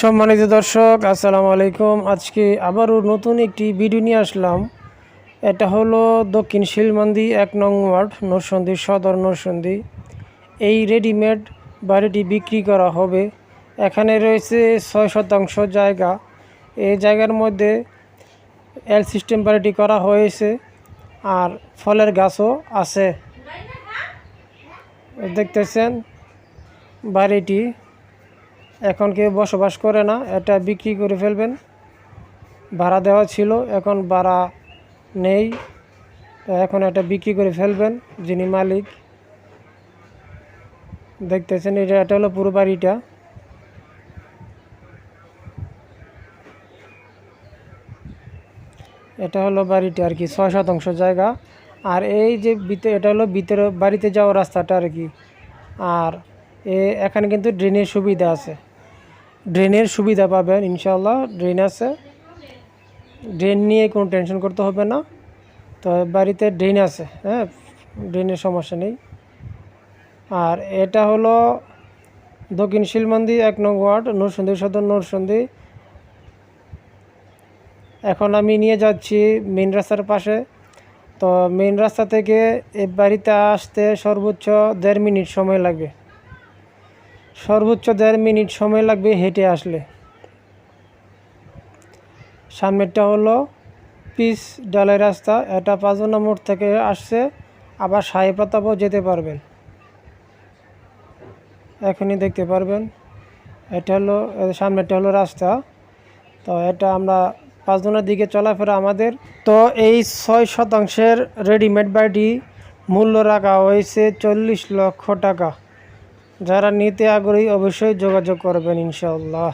সম্মানিত দর্শক, আসসালামু আলাইকুম। আজকে আবারও নতুন একটি ভিডিও নিয়ে আসলাম। এটা হলো দক্ষিণ শিলমন্দি এক নং ওয়ার্ড, নরসন্দী, সদর নরসন্দী। এই রেডিমেড বাড়িটি বিক্রি করা হবে। এখানে রয়েছে ছয় শতাংশ জায়গা। এই জায়গার মধ্যে এল সিস্টেম বাড়িটি করা হয়েছে আর ফলের গাছও আছে। দেখতেছেন বাড়িটি। এখন কেউ বসবাস করে না, এটা বিক্রি করে ফেলবেন। ভাড়া দেওয়া ছিল, এখন ভাড়া নেই এখন এটা বিক্রি করে ফেলবেন যিনি মালিক। দেখতেছেন, এটা এটা হলো পুরো বাড়িটা। এটা হলো বাড়িটা আর কি, ছয় শতাংশ জায়গা। আর এই যে ভিতরে এটা হলো ভিতরে, বাড়িতে যাওয়ার রাস্তাটা আর কি। আর এখানে কিন্তু ড্রেনের সুবিধা আছে। ড্রেনের সুবিধা পাবেন ইনশাল্লাহ ড্রেন আছে। ড্রেন নিয়ে কোনো টেনশন করতে হবে না। তো বাড়িতে ড্রেন আছে হ্যাঁ ড্রেনের সমস্যা নেই। আর এটা হলো দক্ষিণ শিলমন্দি এক নং ওয়ার্ড নরসন্দী সদর নরসন্দী এখন আমি নিয়ে যাচ্ছি মেন রাস্তার পাশে। তো মেন রাস্তা থেকে এই বাড়িতে আসতে সর্বোচ্চ দেড় মিনিট সময় লাগবে সর্বোচ্চ দেড় মিনিট সময় লাগবে হেঁটে আসলে। সামনেরটা হলো পিস ডালাই রাস্তা। এটা পাঁচজনা মোড় থেকে আসছে আবার সাহেব প্রতাপও যেতে পারবেন। এখনই দেখতে পারবেন। এটা হলো এ, সামনেরটা হলো রাস্তা। তো এটা আমরা পাঁচজনের দিকে চলাফেরা আমাদের। তো এই ছয় শতাংশের রেডিমেড বাড়িটি মূল্য রাখা হয়েছে চল্লিশ লক্ষ টাকা। যারা নিতে আগ্রহী অবশ্যই যোগাযোগ করবেন ইনশাল্লাহ